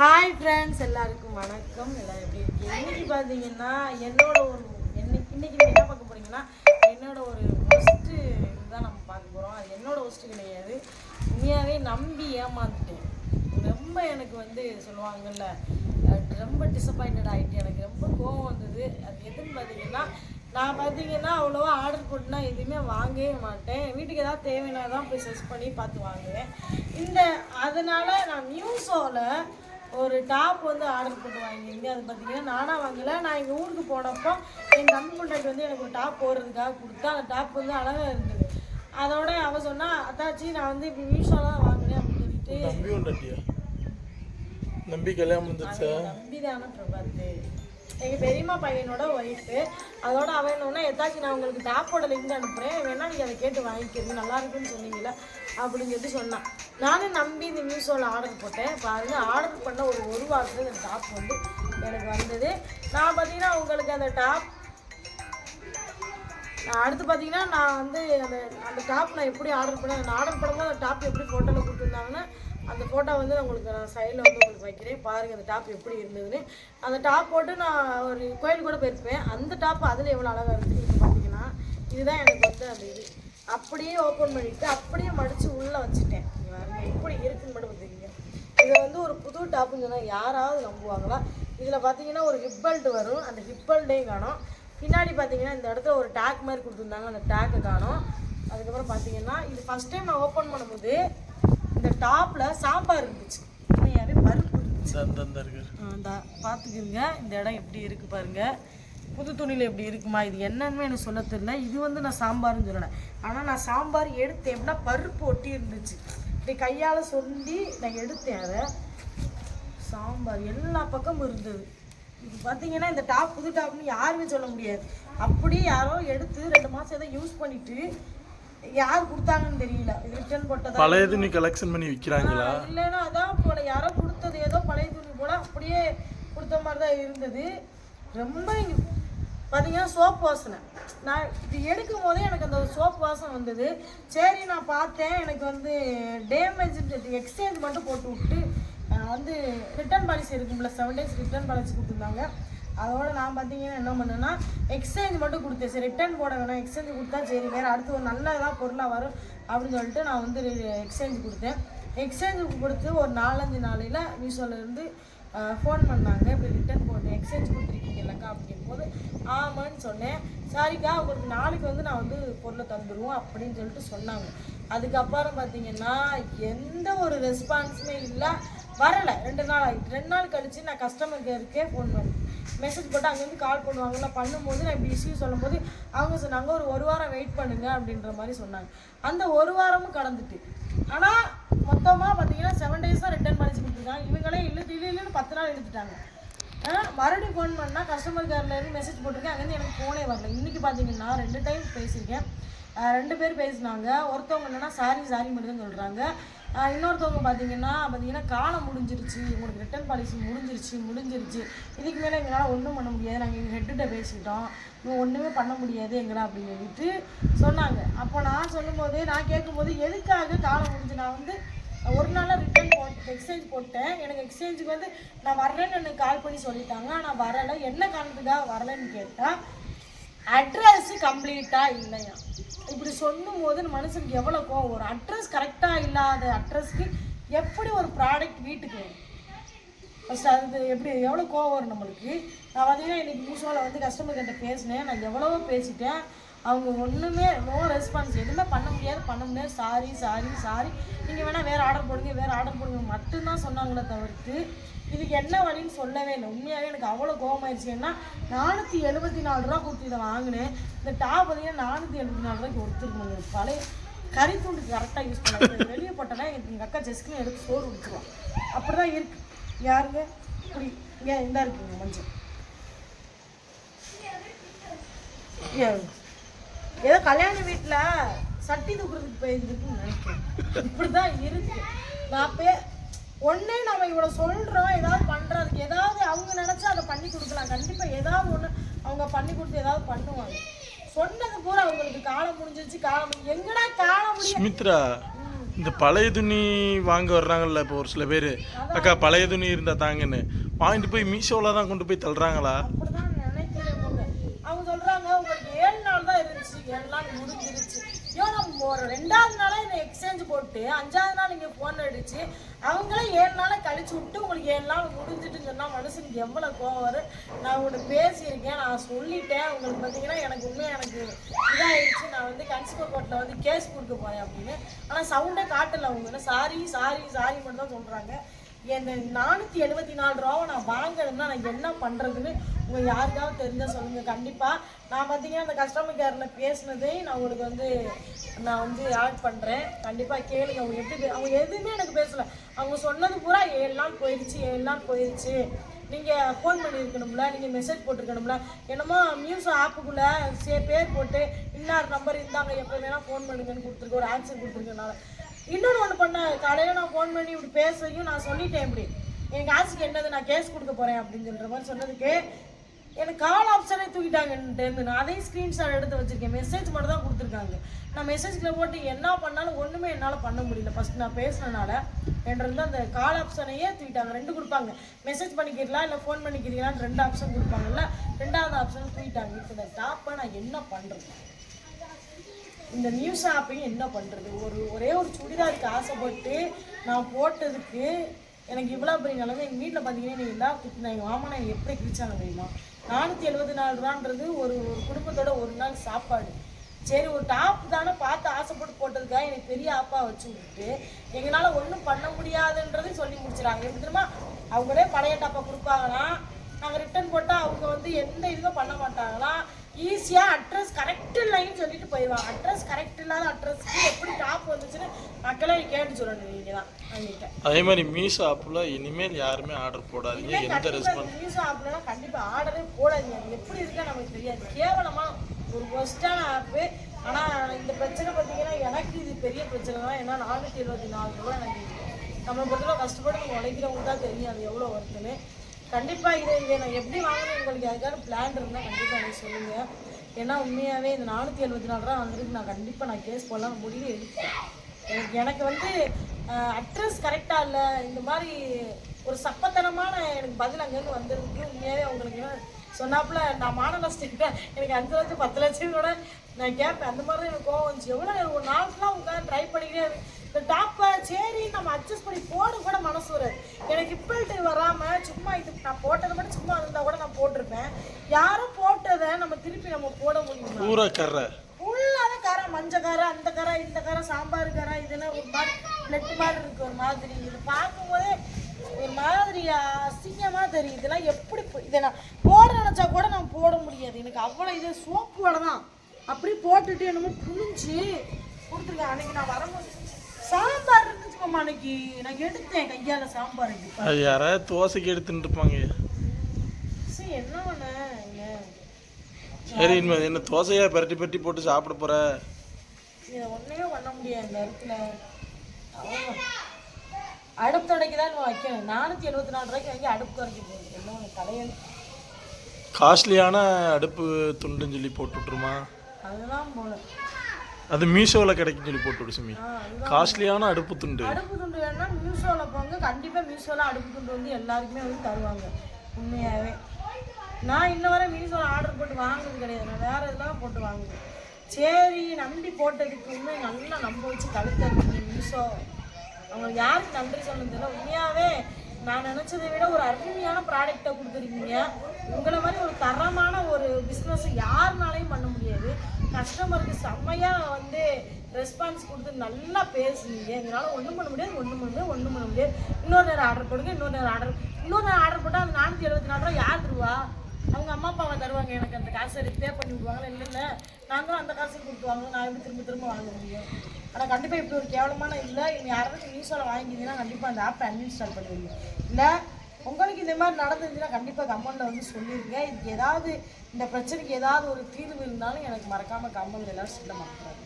Hi friends எல்லாருக்கும் வணக்கம். எல்லாம் எப்படி இருக்கீங்க? இன்னைக்கு பார்த்தீங்கன்னா என்னோட ஒரு இன்னைக்கு இன்னைக்கு என்ன பார்க்க போறீங்கன்னா என்னோட ஒரு ஒஸ்ட்டு இதுதான் நம்ம பார்க்க போகிறோம் அது என்னோட ஒஸ்ட்டு கிடையாது. உண்மையாகவே நம்பி ஏமாந்துட்டேன். ரொம்ப எனக்கு வந்து சொல்லுவாங்கல்ல ரொம்ப டிசப்பாயிண்டட் ஆகிட்டு எனக்கு ரொம்ப கோவம் வந்தது. அது எதுன்னு பார்த்தீங்கன்னா நான் பார்த்தீங்கன்னா அவ்வளோவா ஆர்டர் போட்டுனா எதுவுமே வாங்கவே மாட்டேன். வீட்டுக்கு ஏதாவது தேவைன்னா தான் போய் சர்ச் பண்ணி பார்த்து வாங்குவேன். இந்த அதனால் நான் நியூஸோவில் ஒரு டாப் வந்து ஆர்டர் போட்டு வாங்கியிருந்தேன் அது பார்த்தீங்கன்னா நானாக வாங்கல. நான் எங்கள் ஊருக்கு போனப்போ என் தம்பி முன்னாடி வந்து எனக்கு ஒரு டாப் போடுறதுக்காக கொடுத்தா அந்த டாப் வந்து அழகாக இருந்தது. அதோட அவ சொன்னா அத்தாச்சி நான் வந்து இப்போ மீஷோவில் தான் வாங்கினேன் அப்படின்னு சொல்லிட்டு நம்பி நம்பி கல்யாணம் வந்துருச்சா நம்பிதான பிரபாத்து. எங்க பெரியம்மா பையனோட ஒய்ஃபு அதோட அவன் என்னன்னா எத்தாச்சும் நான் உங்களுக்கு டாப்போட லிங்க் அனுப்புறேன். வேணா நீங்க அதை கேட்டு வாங்கிக்கிறது நல்லா இருக்குன்னு சொன்னீங்கல்ல அப்படின்னு சொல்லி சொன்னான் நானும் நம்பி இந்த மீஷோவில் ஆர்டர் போட்டேன். பாருங்க ஆர்டர் பண்ண ஒரு ஒரு வாரத்தில் இந்த டாப் வந்து எனக்கு வந்தது. நான் பார்த்தீங்கன்னா உங்களுக்கு அந்த டாப் நான் அடுத்து பார்த்தீங்கன்னா நான் வந்து அந்த அந்த டாப் நான் எப்படி ஆர்டர் பண்ணேன் நான் ஆர்டர் பண்ணும்போது அந்த டாப் எப்படி ஃபோட்டோவில் கொடுத்துருந்தாங்கன்னா அந்த ஃபோட்டோ வந்து நான் உங்களுக்கு நான் சைடில் வந்து உங்களுக்கு வைக்கிறேன். பாருங்கள் அந்த டாப் எப்படி இருந்ததுன்னு. அந்த டாப் போட்டு நான் ஒரு கோயில் கூட போயிருப்பேன். அந்த டாப் அதில் எவ்வளோ அழகாக இருக்குது பார்த்தீங்கன்னா இதுதான் எனக்கு வந்து அந்த இது. அப்படியே ஓப்பன் பண்ணிவிட்டு அப்படியே மடித்து உள்ளே வச்சுட்டேன். எப்படி இருக்குன்னு மட்டும் பார்த்துக்கிங்க இதை வந்து ஒரு புது டாப்புன்னு சொன்னால் யாராவது நம்புவாங்களா? இதில் பார்த்தீங்கன்னா ஒரு ஹிப் பெல்ட் வரும். அந்த ஹிப் பெல்ட்டையும் காணும். பின்னாடி பார்த்தீங்கன்னா இந்த இடத்துல ஒரு டேக் மாதிரி கொடுத்துருந்தாங்க. அந்த டேக்கை காணும். அதுக்கப்புறம் பார்த்தீங்கன்னா இது ஃபஸ்ட் டைம் நான் ஓப்பன் பண்ணும்போது இந்த டாப்பில் சாம்பார் இருந்துச்சு. உண்மையாகவே பருப்பு இருந்துச்சு. பார்த்துக்குங்க இந்த இடம் எப்படி இருக்கு பாருங்க. புது துணியில் எப்படி இருக்குமா? இது என்னன்னு எனக்கு சொல்ல தெரியல. இது வந்து நான் சாம்பார்னு சொல்லலை. ஆனால் நான் சாம்பார் எடுத்தேன். எப்படின்னா பருப்பு ஒட்டி இருந்துச்சு. இப்படி கையால் சொண்டி நான் எடுத்தேன் அதை. சாம்பார் எல்லா பக்கமும் இருந்தது. இது பார்த்தீங்கன்னா இந்த டாப் புது டாப்னு யாருமே சொல்ல முடியாது. அப்படியே யாரோ எடுத்து ரெண்டு மாதம் ஏதோ யூஸ் பண்ணிட்டு யார் கொடுத்தாங்கன்னு தெரியல. இது ரிட்டர்ன் போட்டதா பழைய துணி கலெக்ஷன் பண்ணி விற்கிறாங்களா இல்லைன்னா அதான் போல. யாரோ கொடுத்தது ஏதோ பழைய துணி போல அப்படியே கொடுத்த மாதிரி தான் இருந்தது. ரொம்ப இங்க பார்த்தீங்கன்னா சோப் வாசனை. நான் இது எடுக்கும் போதே எனக்கு அந்த சோப் வாசனை வந்தது. சரி நான் பார்த்தேன். எனக்கு வந்து டேமேஜ் எக்ஸ்சேஞ்ச் மட்டும் போட்டு விட்டு வந்து ரிட்டர்ன் பாலிசி இருக்கும்ல செவன் டேஸ் ரிட்டர்ன் பாலிசி கொடுத்துருந்தாங்க. அதோட நான் பார்த்தீங்கன்னா என்ன பண்ணேன்னா எக்ஸ்சேஞ்ச் மட்டும் கொடுத்தேன். சரி ரிட்டர்ன் போட வேணாம். எக்ஸ்சேஞ்ச் கொடுத்தா சரி வேறு அடுத்து ஒரு நல்ல இதாக பொருளாக வரும் அப்படின்னு சொல்லிட்டு நான் வந்து எக்ஸ்சேஞ்ச் கொடுத்தேன். எக்ஸ்சேஞ்சுக்கு கொடுத்து ஒரு நாலஞ்சு நாளையில் மீஷோலேருந்து ஃபோன் பண்ணாங்க. இப்படி ரிட்டர்ன் போட்டு எக்ஸ்சேஞ்ச் கொடுத்துருக்கீங்கல்லக்கா அப்படிங்கும்போது ஆமான்னு சொன்னேன். சாரிக்கா உங்களுக்கு நாளைக்கு வந்து நான் வந்து பொருளை தந்துடுவோம் அப்படின்னு சொல்லிட்டு சொன்னாங்க. அதுக்கப்புறம் பார்த்தீங்கன்னா எந்த ஒரு ரெஸ்பான்ஸுமே இல்லை. வரலை. ரெண்டு நாள் ஆகிட்டு ரெண்டு நாள் கழித்து நான் கஸ்டமர் கேருக்கே ஃபோன் பண்ணேன். மெசேஜ் போட்டு அங்கேருந்து கால் பண்ணுவாங்கல்ல பண்ணும்போது நான் இப்படி இஷ்யூ சொல்லும்போது அவங்க சொன்னாங்க ஒரு ஒரு வாரம் வெயிட் பண்ணுங்க அப்படின்ற மாதிரி சொன்னாங்க. அந்த ஒரு வாரமும் கடந்துட்டு. ஆனால் மொத்தமாக பார்த்தீங்கன்னா செவன் டேஸ் தான் ரிட்டர்ன் பண்ணி கொடுத்துருக்காங்க. இவங்களே இல்லை இல்லைன்னு பத்து நாள் எழுதிட்டாங்க ஆ, மறுபடியும் ஃபோன் பண்ணால் கஸ்டமர் கேர்லேருந்து மெசேஜ் போட்டிருக்கேன். அங்கேருந்து எனக்கு ஃபோனே வரல. இன்றைக்கி பார்த்தீங்கன்னா ரெண்டு டைம் பேசியிருக்கேன். ரெண்டு பேர் பேசினாங்க. ஒருத்தவங்க என்னன்னா சாரி சாரி மட்டும் தான் சொல்கிறாங்க இன்னொருத்தவங்க பார்த்தீங்கன்னா பார்த்தீங்கன்னா காலம் முடிஞ்சிருச்சு. உங்களுக்கு ரிட்டர்ன் பாலிசி முடிஞ்சிருச்சு முடிஞ்சிருச்சு. இதுக்கு மேலே எங்களால் ஒன்றும் பண்ண முடியாது. நாங்கள் எங்கள் ஹெட்டுகிட்ட பேசிட்டோம் இவங்க ஒன்றுமே பண்ண முடியாது எங்களா அப்படின்னு சொல்லிட்டு சொன்னாங்க. அப்போ நான் சொல்லும்போது நான் கேட்கும்போது எதுக்காக காலம் முடிஞ்சு? நான் வந்து ஒரு நாளாக ரிட்டர்ன் போட்டு எக்ஸ்சேஞ்ச் போட்டேன். எனக்கு எக்ஸ்சேஞ்சுக்கு வந்து நான் வரலன்னு எனக்கு கால் பண்ணி சொல்லிட்டாங்க. ஆனால் வரலை. என்ன காரணத்துக்காக வரலைன்னு கேட்டால் அட்ரஸ் கம்ப்ளீட்டாக இல்லையா? இப்படி சொல்லும் போது மனுஷனுக்கு எவ்வளோ கோவம் வரும்? அட்ரஸ் கரெக்டாக இல்லாத அட்ரஸ்க்கு எப்படி ஒரு ப்ராடக்ட் வீட்டுக்கு ஃபஸ்ட் அது எப்படி எவ்வளோ கோவம் வரும் நம்மளுக்கு? நான் பார்த்தீங்கன்னா இன்றைக்கி மீஷோவில் வந்து கஸ்டமர் கிட்ட பேசினேன். நான் எவ்வளவோ பேசிட்டேன். அவங்க ஒன்றுமே நோ ரெஸ்பான்ஸ் எதுவுமே பண்ண முடியாது. பண்ண முடியாது. சாரி சாரி சாரி நீங்கள் வேணால் வேறு ஆர்டர் போடுங்க வேறு ஆர்டர் போடுங்க. மட்டும்தான் சொன்னாங்களே தவிர்த்து இதுக்கு என்ன வழின்னு சொல்லவே இல்லை. உண்மையாகவே எனக்கு அவ்வளோ கோவமாயிருச்சு. ஏன்னா நானூற்றி எழுபத்தி நாலு ரூபா கொடுத்து இதை வாங்கினேன். இந்த டாப் பார்த்தீங்கன்னா நானூற்றி எழுபத்தி நாலு ரூபாய்க்கு ஒருத்தருக்கு பழைய கறி துண்டு கரெக்டாக யூஸ் பண்ணலாம். வெளியே போட்டோன்னா எங்கள் அக்கா ஜெஸ்க்கு எடுத்து சோறு விட்டுருவோம் அப்படி தான் இருக்கு யாருங்க? இப்படி ஏன் இந்த இருக்குங்க மஞ்சள். ஏன் ஏதோ கல்யாண வீட்டில் சட்டி தூக்குறதுக்கு போயிருந்துருக்குன்னு நினைக்கிறேன். இப்படி தான் இருக்கு. நான் பே ஒன்றே நம்ம இவ்வளோ சொல்கிறோம் ஏதாவது பண்ணுறதுக்கு ஏதாவது அவங்க நினச்சா அதை பண்ணி கொடுக்கலாம். கண்டிப்பாக ஏதாவது ஒன்று அவங்க பண்ணி கொடுத்து ஏதாவது பண்ணுவாங்க. சொன்னது பூரா அவங்களுக்கு காலம் முடிஞ்சிருச்சு காலம் எங்கடா காலம் சுமித்ரா இந்த பழைய துணி வாங்க வர்றாங்கல்ல இப்போ ஒரு சில பேர். அக்கா பழைய துணி இருந்தா தாங்கன்னு. வாங்கிட்டு போய் மீஷோவில் தான் கொண்டு போய் தள்ளுறாங்களா அப்படிதான் நினைக்கிறேன் போங்க. அவங்க சொல்றாங்க உங்களுக்கு ஏழு நாள் எல்லாம் முடிஞ்சிருச்சு. ஐயோ நம்ம ஒரு ரெண்டாவது நாளாக என்னை எக்ஸ்சேஞ்ச் போட்டு அஞ்சாவது நாள் நீங்கள் ஃபோன் அடிச்சு அவங்களே ஏழு நாளை கழிச்சு விட்டு உங்களுக்கு ஏழு நாள் முடிஞ்சிட்டுன்னு சொன்னால் மனுஷனுக்கு எவ்வளோ கோவம் வரும்? நான் உங்களுக்கு பேசியிருக்கேன் நான் சொல்லிட்டேன். உங்களுக்கு பார்த்தீங்கன்னா எனக்கு உண்மையாக எனக்கு இதாகிடுச்சு நான் வந்து கன்சியூமர் கோர்ட்டில் வந்து கேஸ் கொடுக்க போகிறேன் அப்படின்னு. ஆனால் சவுண்டே காட்டலை அவங்க. சாரி சாரி சாரி மட்டும் தான் சொல்கிறாங்க இந்த நானூற்றி எழுபத்தி நாலு ரூபாவை நான் வாங்கணும்னா நான் என்ன பண்ணுறதுன்னு உங்கள் யாருக்காவது தெரிஞ்சால் சொல்லுங்கள் கண்டிப்பாக நான் பார்த்தீங்கன்னா அந்த கஸ்டமர் கேரில் பேசினதே நான் உங்களுக்கு வந்து நான் வந்து ஆட் பண்ணுறேன் கண்டிப்பாக கேளுங்க. அவங்க எப்படி அவங்க எதுவுமே எனக்கு பேசலை. அவங்க சொன்னது பூரா ஏழு நாள் போயிடுச்சு ஏழு நாள் போயிடுச்சு நீங்கள் ஃபோன் பண்ணியிருக்கணும்ல நீங்கள் மெசேஜ் போட்டிருக்கணும்ல. என்னமோ மியூஸ் ஆப்புக்குள்ளே சே பேர் போட்டு இன்னார் நம்பர் இருந்தாங்க எப்போ வேணால் ஃபோன் பண்ணுங்கன்னு கொடுத்துருக்கு. ஒரு ஆன்சர் கொடுத்துருக்கனால. இன்னொன்று ஒன்று பண்ணேன் காலையில் நான் ஃபோன் பண்ணி இப்படி பேசுறதையும் நான் சொல்லிட்டேன் இப்படி. என் காசுக்கு என்னது? நான் கேஸ் கொடுக்க போகிறேன் அப்படின்னு சொல்கிற மாதிரி சொன்னதுக்கு எனக்கு கால் ஆப்ஷனே தூக்கிட்டாங்கன்ட்டு நான் அதையும் ஸ்க்ரீன்ஷாட் எடுத்து வச்சிருக்கேன். மெசேஜ் மட்டும் தான் கொடுத்துருக்காங்க. நான் மெசேஜில் போட்டு என்ன பண்ணாலும் ஒன்றுமே என்னால் பண்ண முடியல. ஃபஸ்ட் நான் பேசுனனால என்கிட்ட அந்த கால் ஆப்ஷனையே தூக்கிட்டாங்க. ரெண்டு கொடுப்பாங்க. மெசேஜ் பண்ணிக்கிறீங்களா? இல்லை ஃபோன் பண்ணிக்கிறீங்களான்னு ரெண்டு ஆப்ஷன் கொடுப்பாங்கல்ல. ரெண்டாவது ஆப்ஷன் தூக்கிட்டாங்க. இப்போ இந்த டாப்பை நான் என்ன பண்ணுறது இந்த நியூஸ் ஆப்பையும் என்ன பண்ணுறது ஒரு ஒரே ஒரு சுடிதாருக்கு ஆசைப்பட்டு நான் போட்டதுக்கு எனக்கு இவ்வளோ பெரிய நிலமை. எங்கள் வீட்டில் பார்த்தீங்கன்னா நீங்கள் எல்லா திட்டினா எங்கள் மாமா நான் எப்படி கிழிச்சாங்க தெரியுமா? நானூற்றி எழுபத்தி நாலு ரூபான்றது ஒரு ஒரு குடும்பத்தோட ஒரு நாள் சாப்பாடு. சரி ஒரு டாப் தானே பார்த்து ஆசைப்பட்டு போட்டதுக்காக எனக்கு பெரிய ஆப்பா வச்சு விட்டுட்டு எங்களால் ஒன்றும் பண்ண முடியாதுன்றதையும் சொல்லி முடிச்சிடாங்க எப்படி தெரியுமா? அவங்களே பழைய டாப்பை கொடுப்பாங்கன்னா நாங்கள் ரிட்டர்ன் போட்டால் அவங்க வந்து எந்த இதுவும் பண்ண மாட்டாங்களாம். ஈஸியாக அட்ரஸ் கரெக்ட் இல்லைன்னு சொல்லிட்டு போயிடுவாங்க அட்ரஸ் கரெக்ட் இல்லாத அட்ரஸ்க்கு எப்படி டாப் வந்துச்சுன்னு மக்களே கேட்டு சொல்லணும் நீங்கள் தான் அதே மாதிரி மீஷோ ஆப்பில் இனிமேல் யாருமே ஆர்டர் போடாதீங்க. எந்த ரெஸ்பான்ஸ் நியூஸ் ஆப்லாம் கண்டிப்பாக ஆர்டரே போடாதீங்க. அது எப்படி இருக்கா நமக்கு தெரியாது. கேவலமாக ஒரு ஒஸ்டான ஆப்பு ஆனால் இந்த பிரச்சனை பார்த்தீங்கன்னா எனக்கு இது பெரிய பிரச்சனை தான். ஏன்னா நானூற்றி எழுபத்தி நாலு ரூபா எனக்கு நம்மளை பொறுத்தவரை கஷ்டப்பட்டு நம்ம உழைக்கிறவங்க தான் தெரியும் அது எவ்வளோ வருதுன்னு கண்டிப்பாக இதை இதை நான் எப்படி வாங்கணும் உங்களுக்கு யாருக்காவது பிளான் இருந்தால் கண்டிப்பாக எனக்கு சொல்லுங்கள் ஏன்னா உண்மையாகவே இந்த நானூற்றி எழுபத்தி நாலு ரூபா வந்திருக்கு நான் கண்டிப்பாக நான் கேஸ் போடலாம். முடிவு எடுத்தேன் எனக்கு எனக்கு வந்து அட்ரஸ் கரெக்டாக இல்லை இந்த மாதிரி ஒரு சப்பத்தனமான எனக்கு பதில் அங்கேருந்து வந்திருக்கு. உண்மையாகவே உங்களுக்கு சொன்னாப்புல நான் மாடல் நஷ்டம் எனக்கு அஞ்சு லட்சம் பத்து லட்சம் கூட நான் கேட்பேன். அந்த மாதிரி தான் எனக்கு கோவம் வந்துச்சு. எவ்வளோ ஒரு நாள் ஃபுல்லாக உட்காந்து ட்ரை பண்ணிக்கிட்டே இந்த டாப்பை சரி நம்ம அட்ஜஸ்ட் பண்ணி போட கூட மனசு வராது. எனக்கு இப்பல்ட்டு வராமல் சும்மா இது நான் போட்டதை மட்டும் சும்மா இருந்தால் கூட நான் போட்டிருப்பேன். யாரும் போட்டதை நம்ம திருப்பி நம்ம போட முடியுமா? பூரா கரை ஃபுல்லாக கரை மஞ்சள் கரை அந்த கரை இந்த கரை சாம்பார் கரை இதெல்லாம் ஒரு மாதிரி நெட்டு மாதிரி இருக்கு ஒரு மாதிரி. இது பார்க்கும்போதே ஒரு மாதிரி அசிங்கமாக தெரியுது. இதெல்லாம் எப்படி இதை நான் போட நினச்சா கூட நான் போட முடியாது. எனக்கு அவ்வளோ இது சோப்பு வடை தான். அப்படி போட்டுட்டு என்னமோ புளிஞ்சு கொடுத்துருக்கேன் அன்னைக்கு நான் வரும்போது அன்னைக்கு நான் எடுத்தேன் கையால் சாம்பார் அது யாராவது தோசைக்கு எடுத்துட்டு இருப்பாங்க. சரி என்ன பண்ண? சரி இனிமேல் என்ன தோசையா? பரட்டி பரட்டி போட்டு சாப்பிட போற? இதை ஒன்றுமே பண்ண முடியாது இந்த இடத்துல. அடுப்பு துடைக்கு தான் வைக்கணும். நானூற்றி எழுபத்தி நாலு ரூபாய்க்கு வாங்கி அடுப்பு துடைக்க போகுது என்ன ஒன்று தலையல் காஸ்ட்லியான அடுப்பு துண்டுன்னு சொல்லி போட்டு விட்ருமா அதுதான் போல. அது மீஷோவில் கிடைக்குன்னு சொல்லி போட்டு விடு சுமி. காஸ்ட்லியான அடுப்பு துண்டு. அடுப்பு துண்டு வேணும்னா மீஷோவில் போங்க. கண்டிப்பாக மீஷோவில் அடுப்பு துண்டு வந்து எல்லாருக்குமே வந்து தருவாங்க. உண்மையாகவே நான் இன்ன வரை மீஷோவில் ஆர்டர் போட்டு வாங்குறது கிடையாது. நான் வேறு இதெல்லாம் போட்டு வாங்குவேன். சரி நம்பி போட்டதுக்கு உண்மை நல்லா நம்ப வச்சு கழுத்தருக்கு மீஷோ. அவங்களுக்கு யாருக்கு நன்றி சொல்லணும் உண்மையாகவே நான் நினச்சதை விட ஒரு அருமையான ப்ராடக்டை கொடுத்துருக்கீங்க. உங்களை மாதிரி ஒரு தரமான ஒரு பிஸ்னஸை யாருனாலையும் பண்ண முடியாது. கஸ்டமருக்கு செம்மையாக வந்து ரெஸ்பான்ஸ் கொடுத்து நல்லா பேசுனீங்க. எங்களால் ஒன்றும் பண்ண முடியாது ஒன்றும் பண்ண முடியாது ஒன்றும் பண்ண முடியாது. இன்னொரு நேரம் ஆர்டர் போடுங்க இன்னொரு நேரம் ஆர்டர் இன்னொரு நேரம் ஆர்டர் போட்டால் அந்த நானூற்றி எழுபத்தி நாலு ரூபா யார் தருவா? அவங்க அம்மா அப்பாவை தருவாங்க. எனக்கு அந்த காசை பே பண்ணி விடுவாங்களா? இல்லை இல்லை. நாங்களும் அந்த காசு கொடுத்துவாங்க நான் எப்படி திரும்ப திரும்ப வாங்க முடியும். ஆனால் கண்டிப்பாக இப்படி ஒரு கேவலமான இல்லை. இவங்க யாராவது மீஷோவில் வாங்கியிருந்தீங்கன்னா கண்டிப்பாக அந்த ஆப்பை அன்இன்ஸ்டால் பண்ணுவீங்க. இல்லை உங்களுக்கு இந்த மாதிரி நடந்துருந்துச்சுன்னா கண்டிப்பாக கமெண்ட்டில் வந்து சொல்லிடுங்க இதுக்கு ஏதாவது இந்த பிரச்சனைக்கு ஏதாவது ஒரு தீர்வு இருந்தாலும் எனக்கு மறக்காமல் கமெண்ட் எல்லாரும் சொல்ல மாட்டாங்க